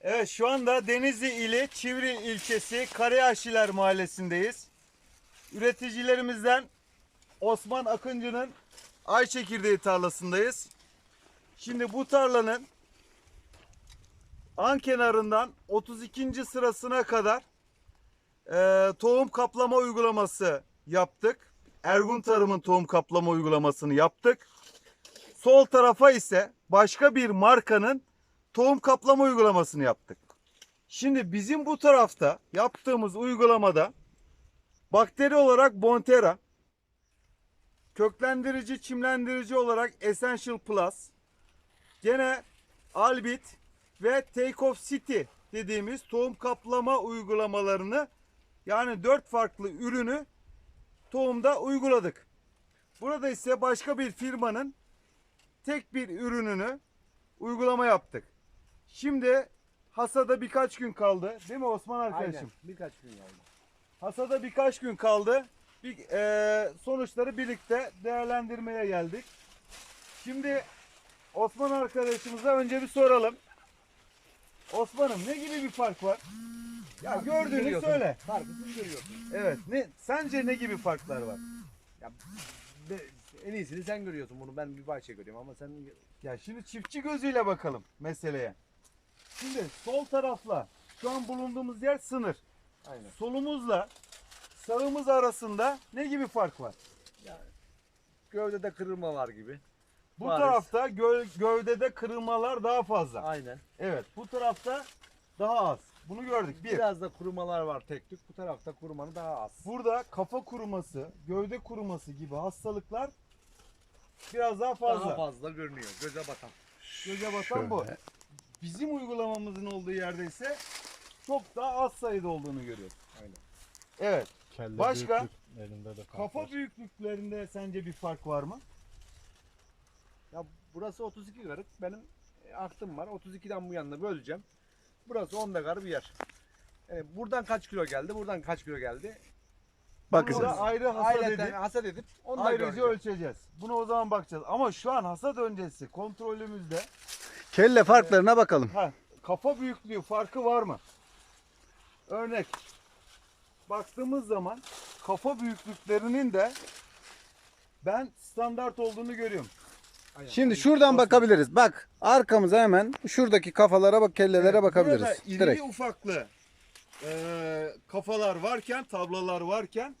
Evet şu anda Denizli ili Çivril ilçesi Karayaşiler mahallesindeyiz. Üreticilerimizden Osman Akıncı'nın ay çekirdeği tarlasındayız. Şimdi bu tarlanın an kenarından 32. sırasına kadar eee, tohum kaplama uygulaması yaptık. Ergun Tarım'ın tohum kaplama uygulamasını yaptık. Sol tarafa ise başka bir markanın tohum kaplama uygulamasını yaptık. Şimdi bizim bu tarafta yaptığımız uygulamada bakteri olarak Bontera, köklendirici, çimlendirici olarak Essential Plus, gene Albit ve Take Off City dediğimiz tohum kaplama uygulamalarını yani dört farklı ürünü tohumda uyguladık. Burada ise başka bir firmanın tek bir ürününü uygulama yaptık. Şimdi hasada birkaç gün kaldı. Değil mi Osman arkadaşım? Aynen. Birkaç gün yani. Hasada birkaç gün kaldı. Bir, eee, sonuçları birlikte değerlendirmeye geldik. Şimdi Osman arkadaşımıza önce bir soralım. Osman'ım ne gibi bir fark var? Ya gördüğünü Görüyorsun. söyle. Farkı siz görüyorsun. Evet. Ne sence ne gibi farklar var? Ya, be- en iyisini sen görüyorsun bunu. Ben bir bahçe görüyorum ama sen Ya şimdi çiftçi gözüyle bakalım meseleye. Şimdi sol tarafla şu an bulunduğumuz yer sınır. aynen. Solumuzla sağımız arasında ne gibi fark var? Gövdede kırılma var gibi. Bu Bariz. tarafta gö- gövdede kırılmalar daha fazla. Aynen. Evet, bu tarafta daha az. Bunu gördük. Bir. Biraz da kurumalar var tek tük. Bu tarafta kurumanı daha az. Burada kafa kuruması, gövde kuruması gibi hastalıklar biraz daha fazla. Daha fazla görünüyor. Göze batan. Göze batan bu. Bizim uygulamamızın olduğu yerde ise çok daha az sayıda olduğunu görüyoruz. Aynen. Evet. Kelle Başka? büyüklüklerinde de fark Kafa var. büyüklüklerinde sence bir fark var mı? Ya burası 32 garık. Benim e, aklım var. 32'den bu yanına böleceğim. Burası 10 garı bir yer. Yani buradan kaç kilo geldi? Buradan kaç kilo geldi? Bunu Bakacağız. da ayrı hasat edip hasat edip onu da ayrıca göreceğim. ölçeceğiz. Bunu o zaman bakacağız. Ama şu an hasat öncesi kontrolümüzde Kelle farklarına bakalım. Ha, kafa büyüklüğü farkı var mı? Örnek. Baktığımız zaman kafa büyüklüklerinin de ben standart olduğunu görüyorum. Aynen. Şimdi şuradan bakabiliriz. Bak arkamıza hemen şuradaki kafalara bak kellelere Evet, bakabiliriz. Burada Direkt. ufaklı e, kafalar varken, tablalar varken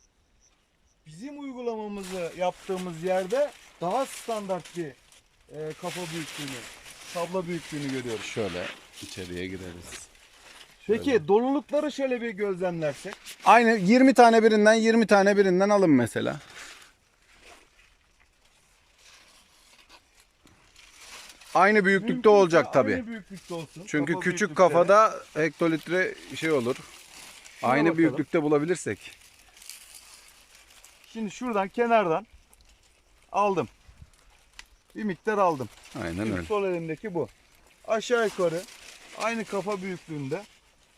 bizim uygulamamızı yaptığımız yerde daha standart bir e, kafa büyüklüğünü, tabla büyüklüğünü görüyoruz. Şöyle içeriye gireriz. Peki dolulukları şöyle bir gözlemlersek. Aynı 20 tane birinden 20 tane birinden alın mesela. Aynı büyüklükte Mümkünse olacak tabi. Aynı büyüklükte olsun. Çünkü kafa küçük kafada hektolitre şey olur. Şuna Aynı bakalım. büyüklükte bulabilirsek. Şimdi şuradan kenardan aldım. Bir miktar aldım. Aynen Şimdi öyle. sol elimdeki bu. Aşağı yukarı aynı kafa büyüklüğünde.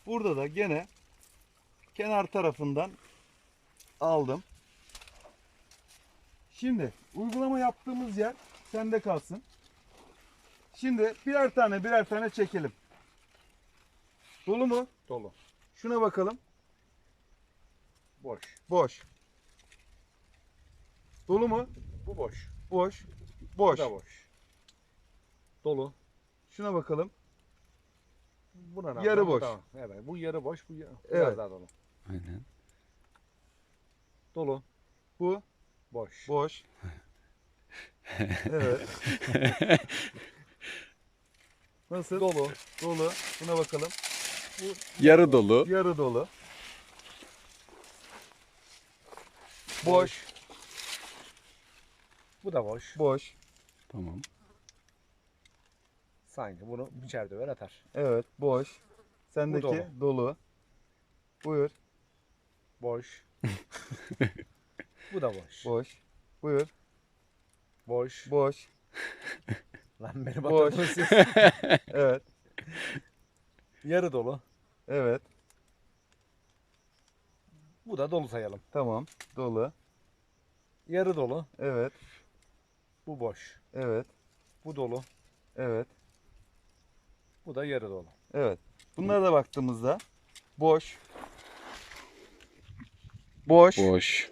Burada da gene kenar tarafından aldım. Şimdi uygulama yaptığımız yer sende kalsın. Şimdi birer tane birer tane çekelim. Dolu mu? Dolu. Şuna bakalım. Boş. Boş. Dolu mu? Bu boş. Boş. Bu Boş. da boş. Dolu. Şuna bakalım. Buna rağmen Yarı bu boş. da- evet. Bu yarı boş. Bu ya- Evet. biraz daha dolu. Aynen. Dolu. Bu Boş. boş. evet. Nasıl? Dolu. Dolu. Buna bakalım. Yarı dolu. Yarı dolu. Boş. Bu da boş. Boş. Tamam. Sanki bunu biçer döver atar. Evet. Boş. Sendeki dolu. dolu. Buyur. Boş. bu da boş. Boş. Buyur. Boş. Boş. Lan beni Boş. batırdınız siz. Evet. Yarı dolu. Evet. Bu da dolu sayalım. Tamam. Dolu. Yarı dolu. Evet. Bu boş. Evet. Bu dolu. Evet. Bu da yarı dolu. Evet. Bunlara da baktığımızda boş. Boş. Boş.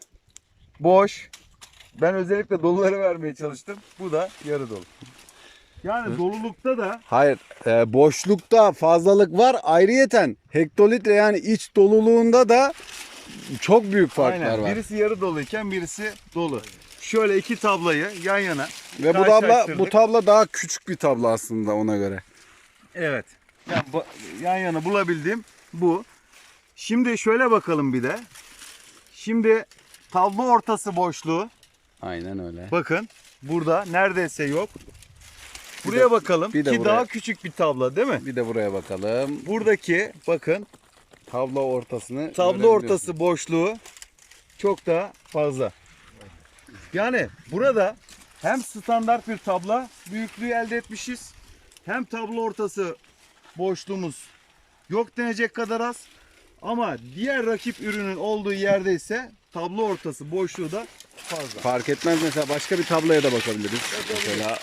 Boş. Ben özellikle doluları vermeye çalıştım. Bu da yarı dolu. Yani dolulukta da Hayır, e, boşlukta fazlalık var. Ayrıyeten hektolitre yani iç doluluğunda da çok büyük farklar aynen, var. birisi yarı doluyken birisi dolu. Şöyle iki tablayı yan yana. Ve bu tabla bu tabla daha küçük bir tabla aslında ona göre. Evet. Yani yan yana bulabildiğim bu. Şimdi şöyle bakalım bir de. Şimdi tablo ortası boşluğu. Aynen öyle. Bakın burada neredeyse yok. Bir Buraya de- bakalım bir de ki buraya. daha küçük bir tablo değil mi? Bir de buraya bakalım. Buradaki bakın Tablo ortasını tablo ortası boşluğu çok daha fazla. Yani burada hem standart bir tabla büyüklüğü elde etmişiz. Hem tablo ortası boşluğumuz yok denecek kadar az. Ama diğer rakip ürünün olduğu yerde ise tablo ortası boşluğu da fazla. Fark etmez mesela başka bir tabloya da bakabiliriz. Mesela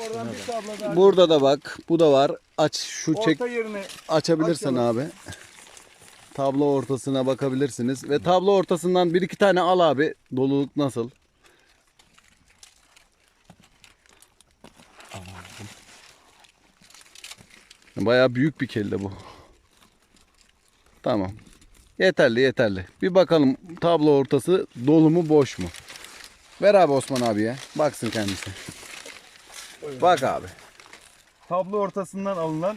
Oradan bir tablo daha. burada da bak. Bu da var. Aç şu çek Orta yerine açabilirsen Açalım. abi. Tablo ortasına bakabilirsiniz ve tablo ortasından bir iki tane al abi. Doluluk nasıl? Bayağı büyük bir kelle bu. Tamam. Yeterli yeterli. Bir bakalım tablo ortası dolu mu boş mu? Ver abi Osman abiye. Baksın kendisi. Bak abi. tablo ortasından alınan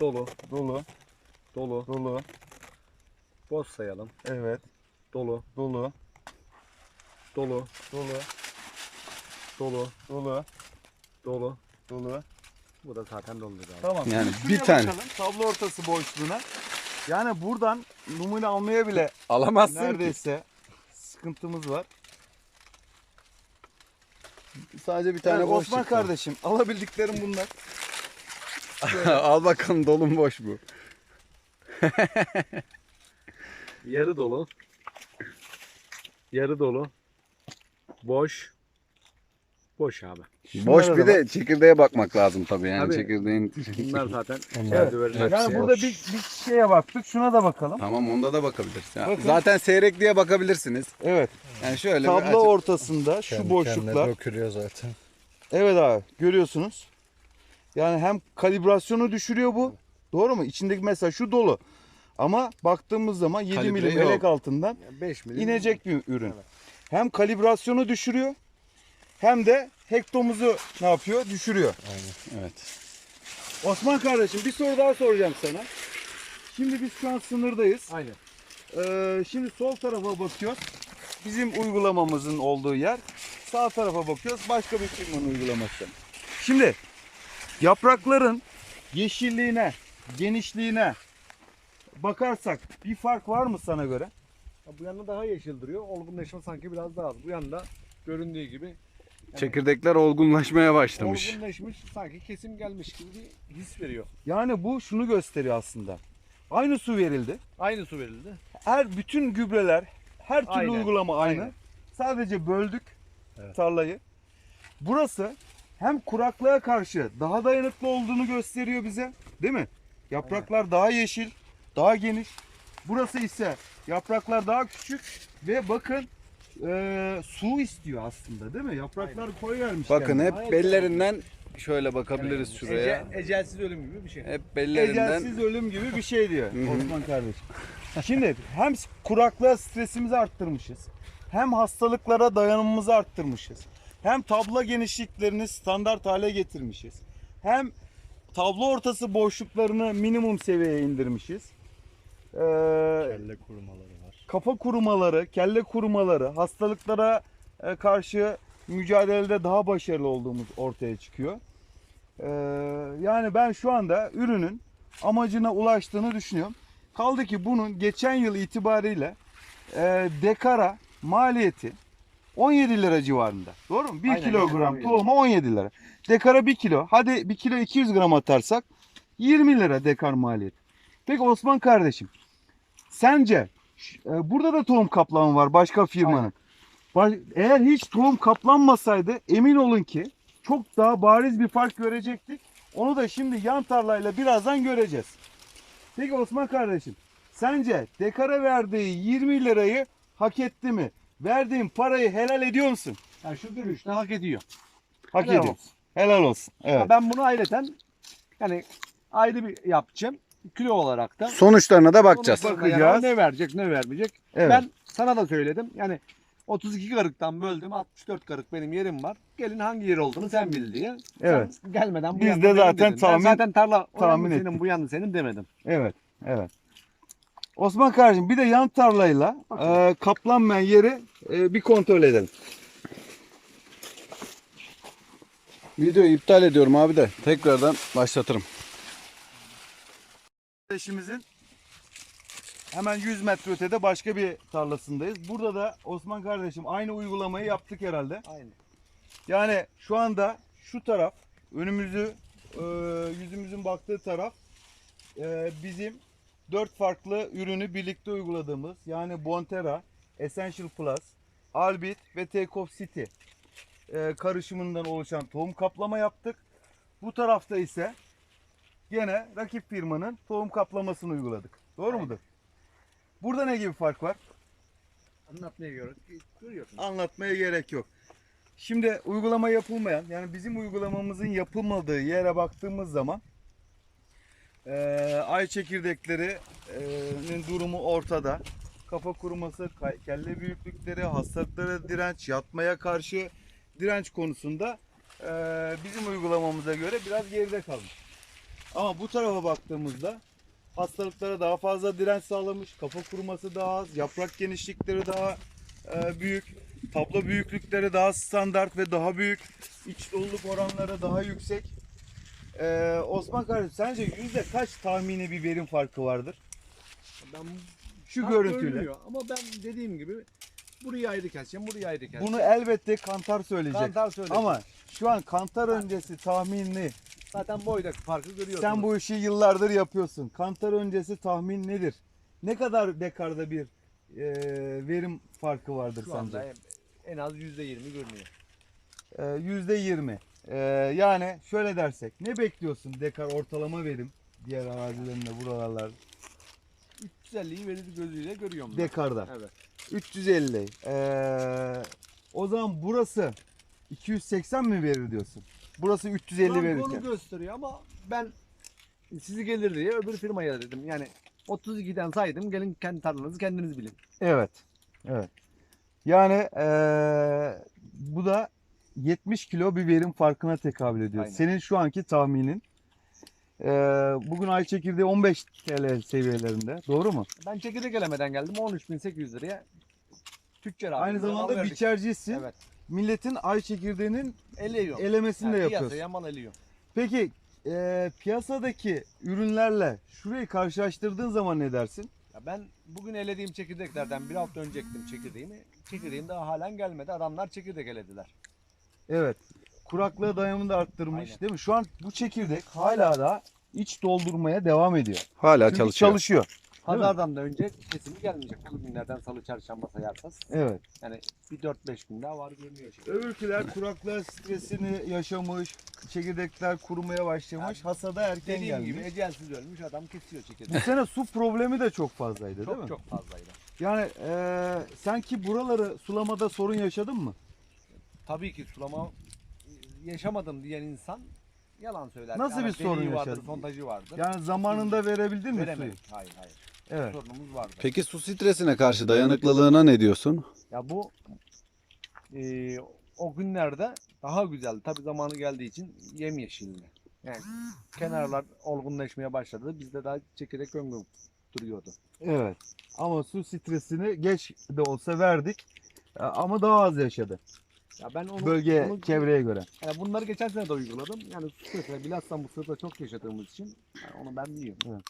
Dolu, dolu, dolu. dolu, Boş sayalım. evet, Dolu, dolu, dolu, dolu, dolu, dolu, dolu. dolu. Bu da zaten dolu abi. Tamam. Yani bir şuraya tane. bakalım, Tablo ortası boşluğuna. Yani buradan numune almaya bile Alamazsın ki. neredeyse sıkıntımız var. Sadece bir tane Yani boş Osman çıktı. kardeşim alabildiklerim bunlar. Al bakalım dolu mu boş bu. Yarı dolu. Yarı dolu. Boş. Boş abi. boş Şunlara bir da de çekirdeğe bakmak lazım tabii yani Tabii. çekirdeğin. Bunlar zaten Evet. eldivenler. Yani hepsi burada bir, bir şeye baktık. Şuna da bakalım. tamam onda da bakabiliriz. Ya. Bakın. Zaten seyrek diye bakabilirsiniz. Evet. Yani şöyle bir Tablo açıp- ortasında şu boşluklar. dökülüyor zaten. Evet abi görüyorsunuz. Yani hem kalibrasyonu düşürüyor bu. Doğru mu? İçindeki mesela şu dolu. Ama baktığımız zaman 7 Kalibre milim yok. melek altından 5 milim. inecek bir ürün. Hem kalibrasyonu düşürüyor hem de hektomuzu ne yapıyor? Düşürüyor. Evet. Osman kardeşim bir soru daha soracağım sana. Şimdi biz şu an sınırdayız. Aynen. Ee, şimdi sol tarafa bakıyoruz. Bizim uygulamamızın olduğu yer. Sağ tarafa bakıyoruz. Başka bir firmanın uygulaması. Şimdi yaprakların yeşilliğine, genişliğine bakarsak bir fark var mı sana göre? Ya Bu yanda daha yeşil duruyor. Olgunlaşma sanki biraz daha az. Bu yanda göründüğü gibi Çekirdekler olgunlaşmaya başlamış. olgunlaşmış sanki kesim gelmiş gibi bir his veriyor. Yani bu şunu gösteriyor aslında. Aynı su verildi. Aynı su verildi. Her bütün gübreler, her türlü Aynen, uygulama aynı. aynen. Sadece böldük Evet. tarlayı. Burası hem kuraklığa karşı daha dayanıklı olduğunu gösteriyor bize, değil mi? Yapraklar daha yeşil, daha geniş. Burası ise yapraklar daha küçük ve bakın eee, su istiyor aslında, değil mi? Yapraklar koy vermiş. Bakın hep bellerinden şöyle bakabiliriz şuraya. Ece, ecelsiz ölüm gibi bir şey. Hep bellerinden Ecelsiz ölüm gibi bir şey diyor. Osman kardeşim. Şimdi hem kuraklığa stresimizi arttırmışız. Hem hastalıklara dayanımımızı arttırmışız. Hem tablo genişliklerini standart hale getirmişiz. Hem tablo ortası boşluklarını minimum seviyeye indirmişiz. Ee, Kelle kurumaları. Kafa kurumaları, kelle kurumaları, hastalıklara e, karşı mücadelede daha başarılı olduğumuz ortaya çıkıyor. Ee, yani ben şu anda ürünün amacına ulaştığını düşünüyorum. Kaldı ki bunun geçen yıl itibariyle e, dekara maliyeti 17 lira civarında. Doğru mu? 1 Aynen, kilogram tohuma 17 lira. Dekara 1 kilo. Hadi 1 kilo 200 gram atarsak 20 lira dekar maliyeti. Peki Osman kardeşim sence e, burada da tohum kaplama var başka firmanın. Baş- Eğer hiç tohum kaplanmasaydı emin olun ki çok daha bariz bir fark görecektik. Onu da şimdi yan tarlayla birazdan göreceğiz. Peki Osman kardeşim sence dekara verdiği 20 lirayı hak etti mi? Verdiğin parayı helal ediyor musun? Yani şu görüşte hak ediyor. Hak Helal ediyor. olsun. Helal olsun. Evet. Ben bunu aileten yani ayrı bir yapacağım. Kilo olarak da. Sonuçlarına da bakacağız. Bakacağız. yani ne verecek ne vermeyecek. Evet. Ben sana da söyledim. Yani 32 karıktan böldüm 64 karık benim yerim var. Gelin hangi yer olduğunu sen bil diye. Evet. Sen gelmeden bu Biz de benim zaten dedin. tahmin- Ben zaten tarla o tahmin yandı senin ettik. bu yandı senin demedim. Evet. Evet. Osman kardeşim bir de yan tarlayla e, kaplanmayan yeri e, bir kontrol edelim. Videoyu iptal ediyorum abi de tekrardan başlatırım. Kardeşimizin hemen 100 metre ötede başka bir tarlasındayız. Burada da Osman kardeşim aynı uygulamayı yaptık herhalde. Aynı. Yani şu anda şu taraf önümüzü e, yüzümüzün baktığı taraf e, bizim dört farklı ürünü birlikte uyguladığımız yani Bonterra, Essential Plus, Albit ve Take Off City e, karışımından oluşan tohum kaplama yaptık. Bu tarafta ise gene rakip firmanın tohum kaplamasını uyguladık. Doğru Aynen. mudur? Burada ne gibi fark var? Anlatmaya göre görüyorsun. anlatmaya gerek yok. Şimdi uygulama yapılmayan yani bizim uygulamamızın yapılmadığı yere baktığımız zaman eee, ay çekirdeklerinin durumu ortada. Kafa kuruması, kelle büyüklükleri, hastalıklara direnç, yatmaya karşı direnç konusunda eee, bizim uygulamamıza göre biraz geride kalmış. Ama bu tarafa baktığımızda hastalıklara daha fazla direnç sağlamış, kafa kuruması daha az, yaprak genişlikleri daha e, büyük, tablo büyüklükleri daha standart ve daha büyük, iç doluluk oranları daha yüksek. E, Osman kardeşim sence yüzde kaç tahmini bir verim farkı vardır? Ben Şu görüntüyle. görünüyor. Ama ben dediğim gibi burayı ayrı keseceğim, burayı ayrı keseceğim. Bunu elbette kantar söyleyecek. Kantar söyledi. Ama şu an kantar öncesi tahminli. Zaten boydaki farkı görüyorsunuz. Sen bu işi yıllardır yapıyorsun. Kantar öncesi tahmin nedir? Ne kadar dekarda bir e, verim farkı vardır şu sence? anda en az %20 görünüyor. Ee, Yüzde yirmi. Ee, yani şöyle dersek ne bekliyorsun dekar ortalama verim diğer arazilerinde buralar 350'yi verir gözüyle görüyorum ben. dekarda. Evet. 350. Ee, o zaman burası 280 mi verir diyorsun? Burası 350 Şu an verirken. Onu gösteriyor ama ben sizi gelir diye öbür firmaya dedim. Yani 32'den saydım gelin kendi tarlanızı kendiniz bilin. Evet. Evet. Yani ee, bu da 70 kilo bir verim farkına tekabül ediyor. Aynen. Senin şu anki tahminin ee, bugün ay çekirdeği 15 TL seviyelerinde. Doğru mu? Ben çekirdek elemeden geldim 13.800 liraya. Tüccar abi. Aynı zamanda biçercisin. Evet. Milletin ay çekirdeğinin Eliyorum. elemesini de yapıyorsun. Piyasaya mal eliyor. Peki e, piyasadaki ürünlerle şurayı karşılaştırdığın zaman ne dersin? Ya ben bugün elediğim çekirdeklerden bir hafta önce ektim çekirdeğimi. Çekirdeğim daha halen gelmedi. Adamlar çekirdek elediler. Evet. Kuraklığa dayanımını da arttırmış Aynen. değil mi? Şu an bu çekirdek hala da iç doldurmaya devam ediyor. Hala Çünkü çalışıyor. çalışıyor. Pazardan da önce kesimi gelmeyecek. Bugünlerden salı çarşamba sayarsanız. Evet. Yani bir 4-5 gün daha var görünüyor. şimdi. Öbürküler kuraklığa stresini yaşamış, çekirdekler kurumaya başlamış, hasada erken Dediğim gelmiş. gibi ecelsiz ölmüş adam kesiyor Bu çekirdeği. sene su problemi de çok fazlaydı değil mi? çok çok fazlaydı. Yani e, sen ki buraları sulamada sorun yaşadın mı? Tabii ki sulama yaşamadım diyen insan yalan söyler. Nasıl bir sorun deliği vardır, yaşadın? sondajı vardır. Yani zamanında verebildin mi suyu? Veremedik. Hayır hayır. Evet. Sorunumuz vardı. Peki su stresine karşı dayanıklılığına ne diyorsun? Ya bu e, o günlerde daha güzeldi. Tabii zamanı geldiği için yemyeşildi. Yani kenarlar olgunlaşmaya başladı. Bizde daha çekirdek öngön duruyordu. Evet. Ama su stresini geç de olsa verdik. E, Ama daha az yaşadı. Ya ben onu, Bölge, onu- çevreye göre. yani bunları geçen sene de uyguladım. Yani su stresi, bilhassa bu sırada çok yaşadığımız için yani onu ben biliyorum.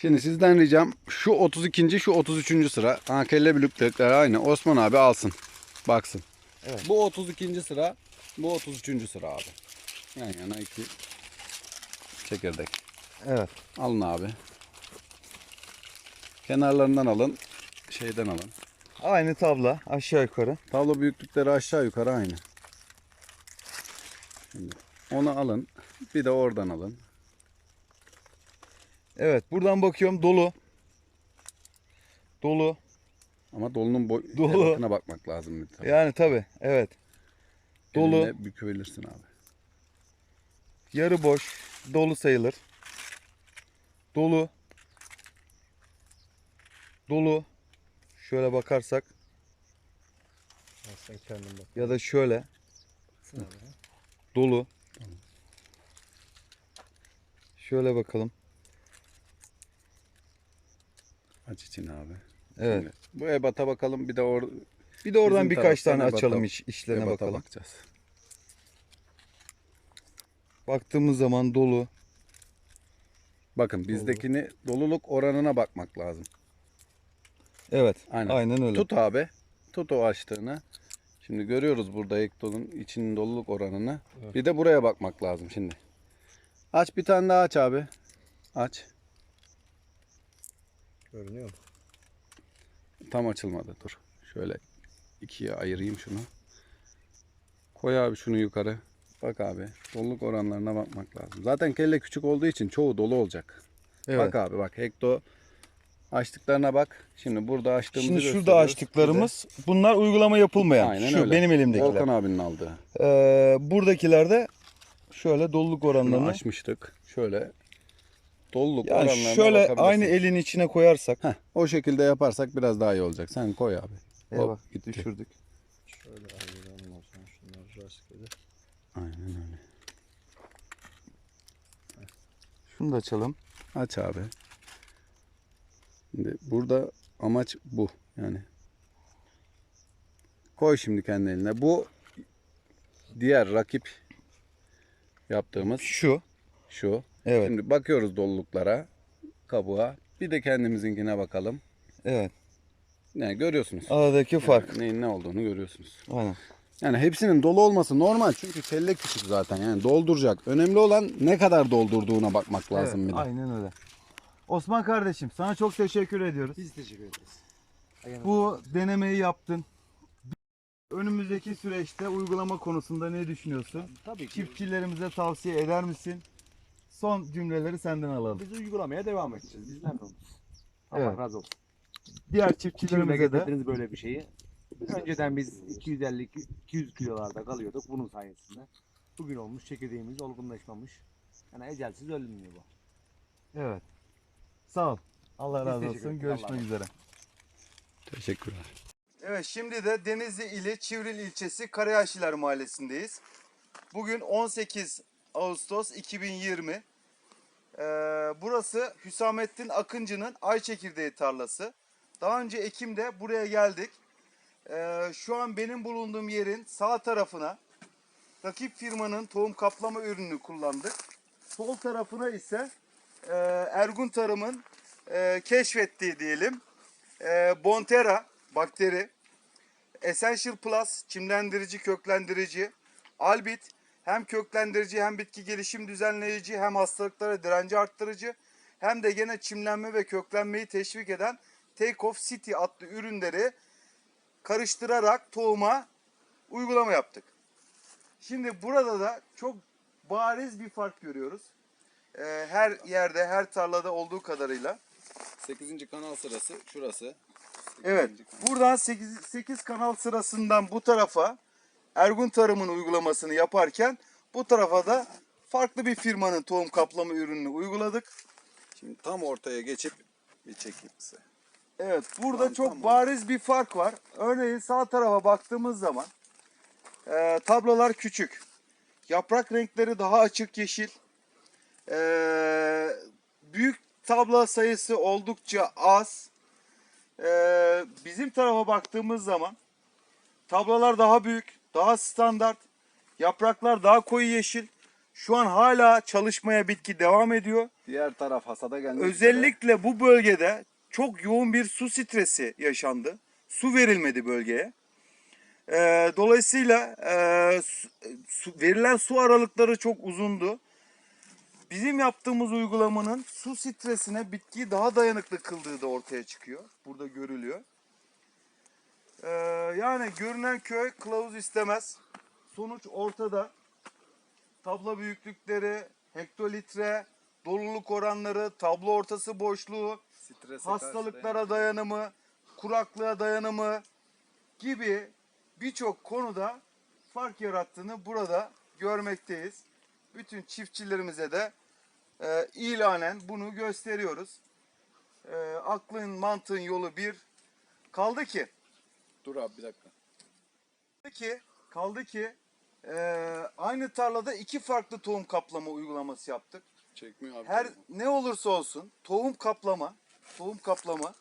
Şimdi sizden ricam şu 32. şu 33. sıra. Ha, kelle büyüklükleri aynı. Osman abi alsın. Baksın. Evet. Bu 32. sıra. Bu 33. sıra abi. Yan yana iki çekirdek. Evet. Alın abi. Kenarlarından alın. Şeyden alın. Aynı tabla aşağı yukarı. Tablo büyüklükleri aşağı yukarı aynı. Şimdi onu alın. Bir de oradan alın. Evet buradan bakıyorum dolu. Dolu. Ama dolunun boy Dolu. ebatına bakmak lazım. tabii. Yani tabi evet. Dolu. Elinle büküverirsin abi. Yarı boş. Dolu sayılır. Dolu. Dolu. Şöyle bakarsak sen kendin bak. ya da şöyle dolu. Şöyle bakalım. Aç için abi. Evet. Şimdi bu ebata bakalım bir de or Bir de oradan Bizim birkaç tane ebata- açalım iş, işlerine ebata bakalım. bakacağız. Baktığımız zaman dolu. Bakın bizdekini doluluk oranına bakmak lazım. Evet. Aynen. Aynen, öyle. Tut abi. Tut o açtığını. Şimdi görüyoruz burada Ekto'nun içinin doluluk oranını. Evet. Bir de buraya bakmak lazım şimdi. Aç bir tane daha aç abi. Aç. Görünüyor mu? Tam açılmadı. Dur. Şöyle ikiye ayırayım şunu. Koy abi şunu yukarı. Bak abi. Doluluk oranlarına bakmak lazım. Zaten kelle küçük olduğu için çoğu dolu olacak. Evet. Bak abi bak Hekto açtıklarına bak. Şimdi burada açtığımızı Şimdi şurada açtıklarımız bunlar uygulama yapılmayan. Aynen Şu öyle. benim elimdekiler. Volkan abinin aldığı. Ee, buradakilerde şöyle doluluk oranlarını açmıştık. Şöyle doluluk yani oranlarına şöyle aynı elin içine koyarsak Heh, o şekilde yaparsak biraz daha iyi olacak. Sen koy abi. Eyvah, Hop, gitti. düşürdük. Şöyle ayıralım o zaman şunları rastgele. Aynen öyle. Şunu da açalım. Aç abi. Şimdi burada amaç bu. Yani koy şimdi kendi eline. Bu diğer rakip yaptığımız Şu. şu. Evet. Şimdi bakıyoruz doluluklara, kabuğa. Bir de kendimizinkine bakalım. Evet. Yani görüyorsunuz. Aradaki fark. Neyin ne olduğunu görüyorsunuz. Aynen. Yani hepsinin dolu olması normal çünkü kelle küçük zaten yani dolduracak. Önemli olan ne kadar doldurduğuna bakmak lazım Evet, bir de. Aynen öyle. Osman kardeşim sana çok teşekkür ediyoruz. Biz teşekkür ederiz. Bu denemeyi yaptın. Önümüzdeki süreçte uygulama konusunda ne düşünüyorsun? Tabii ki. Çiftçilerimize tavsiye eder misin? Son cümleleri senden alalım. Biz uygulamaya devam edeceğiz. Biz memnunuz. Allah Evet. razı olsun. Diğer çiftçilerimize de getirdiniz böyle bir şeyi? Önceden biz 250-200 kilolarda kalıyorduk bunun sayesinde. Bugün olmuş çekirdeğimiz olgunlaşmamış. Yani ecelsiz ölünmüyor bu. evet. Sağ ol. Allah Biz razı teşekkür olsun. ederiz. Görüşmek üzere. Teşekkürler. Evet şimdi de Denizli ili Çivril ilçesi Karayaşiler mahallesindeyiz. Bugün 18 Ağustos 2020. Ee, burası Hüsamettin Akıncı'nın ay çekirdeği tarlası. Daha önce Ekim'de buraya geldik. Ee, şu an benim bulunduğum yerin sağ tarafına rakip firmanın tohum kaplama ürününü kullandık. Sol tarafına ise e, Ergun Tarım'ın e, keşfettiği diyelim e, Bontera bakteri, Essential Plus çimlendirici, köklendirici, Albit hem köklendirici hem bitki gelişim düzenleyici hem hastalıklara direnci arttırıcı hem de gene çimlenme ve köklenmeyi teşvik eden Take Off City adlı ürünleri karıştırarak tohuma uygulama yaptık. Şimdi burada da çok bariz bir fark görüyoruz. Ee, her yerde, her tarlada olduğu kadarıyla. 8. kanal sırası şurası. Evet. Buradan 8, 8 kanal sırasından bu tarafa Ergun Tarım'ın uygulamasını yaparken bu tarafa da farklı bir firmanın tohum kaplama ürününü uyguladık. Şimdi tam ortaya geçip bir çekeyim size. Evet, burada Tamam, çok bariz bir fark var. Örneğin sağ tarafa baktığımız zaman e, tablolar küçük. Yaprak renkleri daha açık yeşil. E, büyük tablo sayısı oldukça az. E, bizim tarafa baktığımız zaman tablolar daha büyük, daha standart. Yapraklar daha koyu yeşil. Şu an hala çalışmaya bitki devam ediyor. Diğer taraf hasada gelmek Özellikle bu bölgede çok yoğun bir su stresi yaşandı. Su verilmedi bölgeye. Ee, dolayısıyla e, su- su- verilen su aralıkları çok uzundu. Bizim yaptığımız uygulamanın su stresine bitkiyi daha dayanıklı kıldığı da ortaya çıkıyor. Burada görülüyor. Ee, yani görünen köy kılavuz istemez. Sonuç ortada. Tablo büyüklükleri, hektolitre, doluluk oranları, tablo ortası boşluğu, hastalıklara dayanımı, kuraklığa dayanımı gibi birçok konuda fark yarattığını burada görmekteyiz. Bütün çiftçilerimize de e, ilanen bunu gösteriyoruz. E, aklın mantığın yolu bir. Kaldı ki Dur abi bir dakika. Kaldı ki, kaldı ki eee, aynı tarlada iki farklı tohum kaplama uygulaması yaptık. Çekmiyor abi. Her ne olursa olsun tohum kaplama, tohum kaplama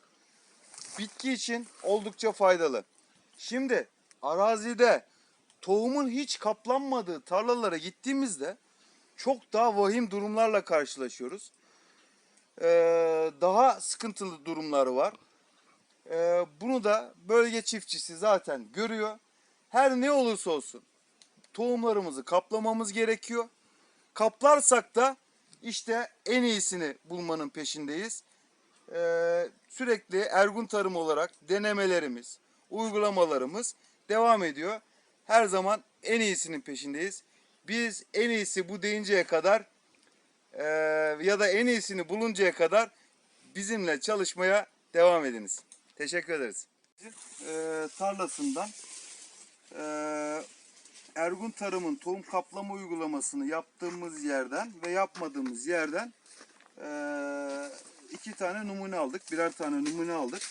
bitki için oldukça faydalı. Şimdi arazide tohumun hiç kaplanmadığı tarlalara gittiğimizde çok daha vahim durumlarla karşılaşıyoruz. Eee, daha sıkıntılı durumlar var. Eee, bunu da bölge çiftçisi zaten görüyor. Her ne olursa olsun tohumlarımızı kaplamamız gerekiyor. Kaplarsak da işte en iyisini bulmanın peşindeyiz. Ee, sürekli Ergun Tarım olarak denemelerimiz, uygulamalarımız devam ediyor. Her zaman en iyisinin peşindeyiz. Biz en iyisi bu deyinceye kadar ee, ya da en iyisini buluncaya kadar bizimle çalışmaya devam ediniz. Teşekkür ederiz. Ee, tarlasından ee, Ergun Tarım'ın tohum kaplama uygulamasını yaptığımız yerden ve yapmadığımız yerden eee, iki tane numune aldık. Birer tane numune aldık.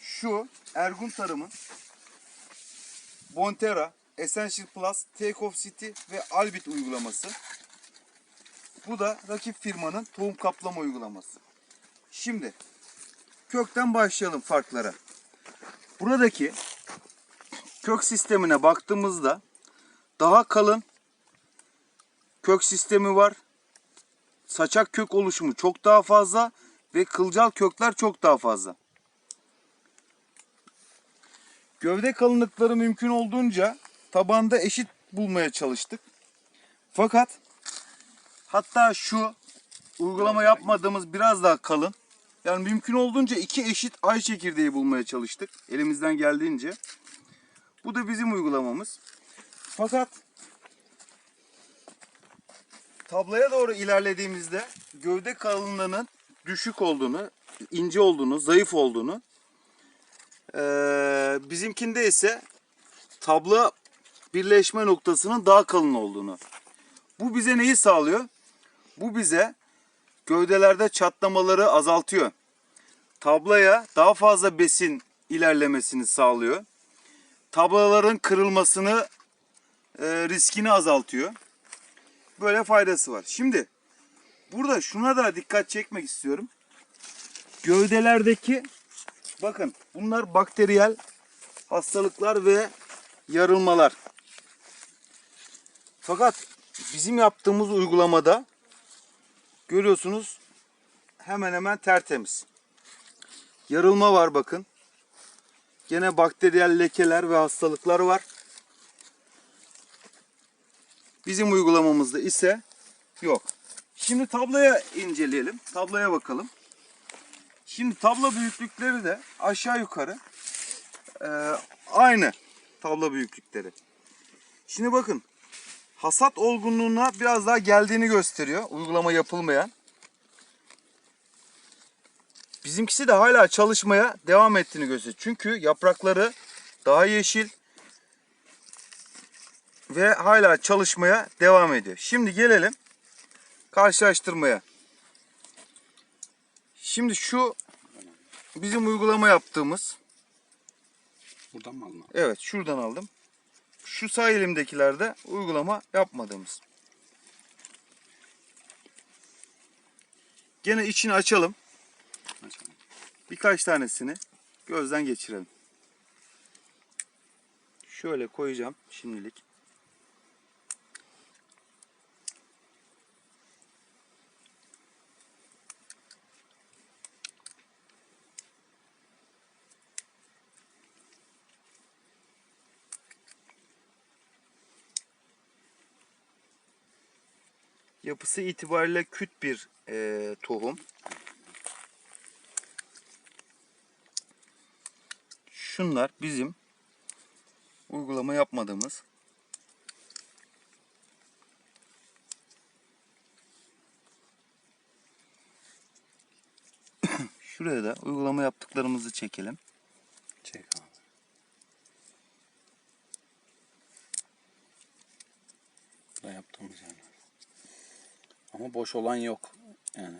Şu Ergun Tarım'ın Bontera, Essential Plus, Take Off City ve Albit uygulaması. Bu da rakip firmanın tohum kaplama uygulaması. Şimdi kökten başlayalım farklara. Buradaki kök sistemine baktığımızda daha kalın kök sistemi var. Saçak kök oluşumu çok daha fazla ve kılcal kökler çok daha fazla. Gövde kalınlıkları mümkün olduğunca tabanda eşit bulmaya çalıştık. Fakat hatta şu uygulama yapmadığımız biraz daha kalın. Yani mümkün olduğunca iki eşit ay çekirdeği bulmaya çalıştık. Elimizden geldiğince. Bu da bizim uygulamamız. Fakat tabloya doğru ilerlediğimizde gövde kalınlığının düşük olduğunu, ince olduğunu, zayıf olduğunu eee, bizimkinde ise tablo birleşme noktasının daha kalın olduğunu. Bu bize neyi sağlıyor? Bu bize gövdelerde çatlamaları azaltıyor. Tabloya daha fazla besin ilerlemesini sağlıyor tablaların kırılmasını e, riskini azaltıyor. Böyle faydası var. Şimdi burada şuna da dikkat çekmek istiyorum. Gövdelerdeki bakın bunlar bakteriyel hastalıklar ve yarılmalar. Fakat bizim yaptığımız uygulamada görüyorsunuz hemen hemen tertemiz. Yarılma var bakın. Gene bakteriyel lekeler ve hastalıklar var. Bizim uygulamamızda ise yok. Şimdi tabloya inceleyelim. Tabloya bakalım. Şimdi tablo büyüklükleri de aşağı yukarı e, aynı tablo büyüklükleri. Şimdi bakın hasat olgunluğuna biraz daha geldiğini gösteriyor. Uygulama yapılmayan. Bizimkisi de hala çalışmaya devam ettiğini gösteriyor. Çünkü yaprakları daha yeşil ve hala çalışmaya devam ediyor. Şimdi gelelim karşılaştırmaya. Şimdi şu bizim uygulama yaptığımız Buradan mı alın? evet şuradan aldım. Şu sağ elimdekilerde uygulama yapmadığımız. Gene içini açalım. Açalım. birkaç tanesini gözden geçirelim. Şöyle koyacağım şimdilik. Yapısı itibariyle küt bir eee, tohum. Şunlar bizim uygulama yapmadığımız Şuraya da uygulama yaptıklarımızı çekelim. Çek abi. Da yaptığımız yerler. Ama boş olan yok. Yani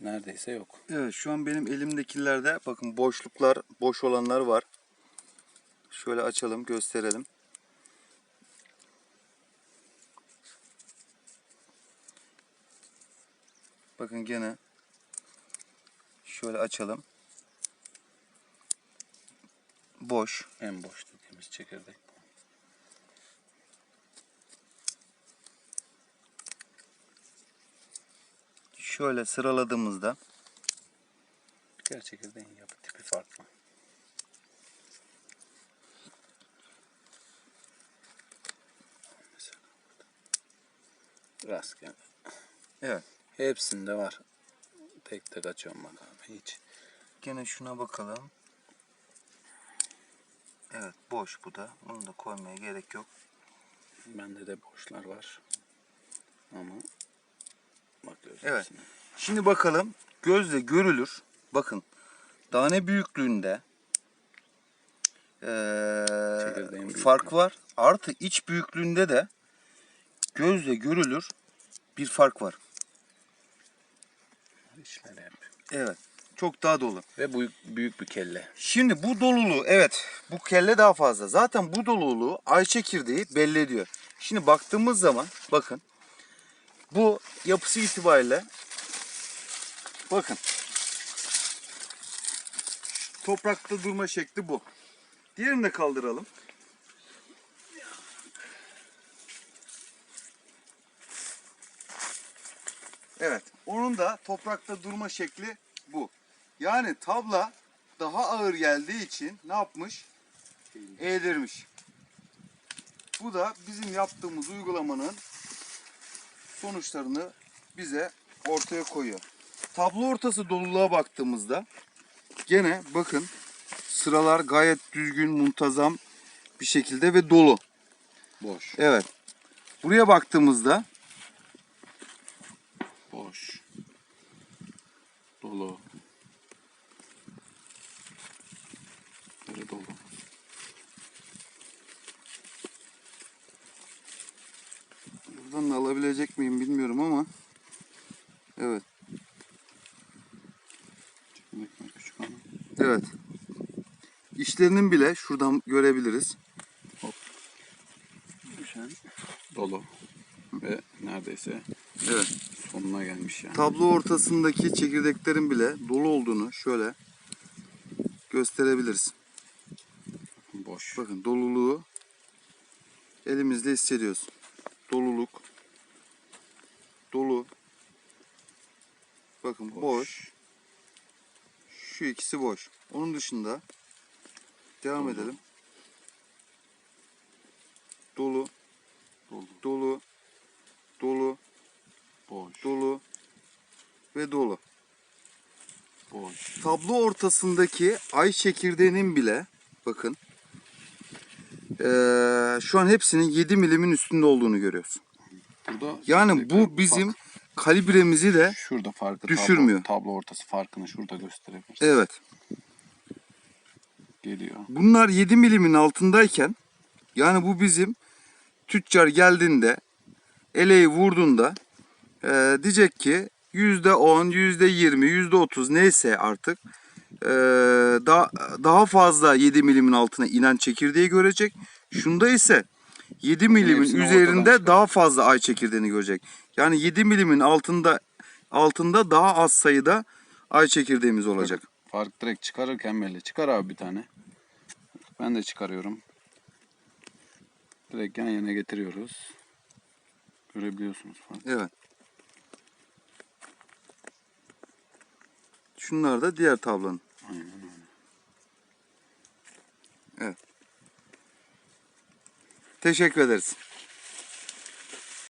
neredeyse yok. Evet şu an benim elimdekilerde bakın boşluklar, boş olanlar var. Şöyle açalım, gösterelim. Bakın gene şöyle açalım. Boş. En boş dediğimiz çekirdek Şöyle sıraladığımızda Diğer çekirdeğin yapı tipi farklı. Rastgele. Evet. Hepsinde var. Tek tek açıyorum bak abi hiç. Gene şuna bakalım. Evet boş bu da. Bunu da koymaya gerek yok. Bende de boşlar var. Ama bakıyoruz Evet. hepsine. Şimdi bakalım gözle görülür. Bakın tane büyüklüğünde Çekirdeğin fark var. Artı iç büyüklüğünde de gözle görülür bir fark var. Evet. Çok daha dolu. Ve büyük, büyük bir kelle. Şimdi bu doluluğu evet bu kelle daha fazla. Zaten bu doluluğu ay çekirdeği belli ediyor. Şimdi baktığımız zaman bakın bu yapısı itibariyle bakın toprakta durma şekli bu. Diğerini de kaldıralım. Evet. Onun da toprakta durma şekli bu. Yani tabla daha ağır geldiği için ne yapmış? Eğdirmiş. Bu da bizim yaptığımız uygulamanın sonuçlarını bize ortaya koyuyor. Tablo ortası doluluğa baktığımızda gene bakın sıralar gayet düzgün, muntazam bir şekilde ve dolu. Boş. Evet. Buraya baktığımızda Boş. Dolu. Böyle dolu. buradan da alabilecek miyim bilmiyorum ama evet. Çekirdekler küçük ama. Evet. İşlerinin bile şuradan görebiliriz. Düşen. Dolu. Ve neredeyse Evet. sonuna gelmiş yani. Tablo ortasındaki çekirdeklerin bile dolu olduğunu şöyle gösterebiliriz. Boş. Bakın doluluğu elimizle hissediyoruz. Doluluk. Dolu. Bakın boş. Şu ikisi boş. Onun dışında devam edelim. Dolu, Dolu. dolu, dolu, Boş. dolu ve dolu. Boş. tablo ortasındaki ay çekirdeğinin bile bakın eee, şu an hepsinin 7 milimin üstünde olduğunu görüyoruz. Burada Yani bu bizim ufak. kalibremizi de şurada farkı düşürmüyor. Tablo, tablo ortası farkını şurada gösterebiliriz. evet Geliyor. bunlar 7 milimin altındayken yani bu bizim tüccar geldiğinde eleği vurduğunda eee, diyecek ki %10, %20, %30 neyse artık eee, daha, daha fazla 7 milimin altına inen çekirdeği görecek. Şunda ise 7 milimin üzerinde daha fazla ay çekirdeğini görecek. Yani 7 milimin altında altında daha az sayıda ay çekirdeğimiz olacak. Fark direkt çıkarırken belli. Çıkar abi bir tane. Ben de çıkarıyorum. Direkt yan yana getiriyoruz. Görebiliyorsunuz farkı. Evet. Şunlar da diğer tablonun. Aynen öyle. Teşekkür ederiz.